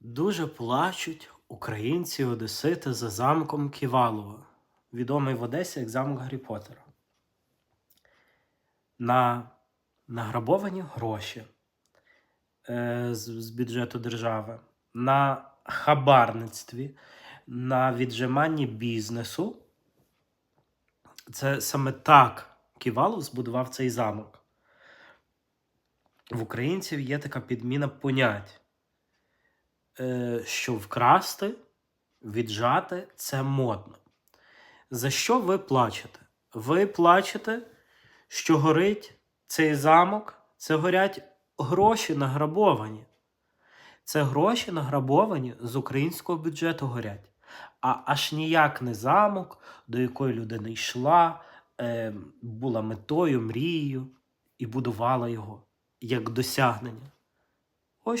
Дуже плачуть українці Одесити за замком Ківалова, відомий в Одесі як замок Гаррі Поттера. На награбовані гроші е, з, з бюджету держави, на хабарництві, на віджиманні бізнесу. Це саме так Ківалов збудував цей замок. В українців є така підміна понять що вкрасти, віджати це модно. За що ви плачете? Ви плачете, що горить цей замок, це горять гроші награбовані. Це гроші награбовані з українського бюджету горять. А аж ніяк не замок, до якої людина йшла, е, була метою, мрією і будувала його як досягнення. Ось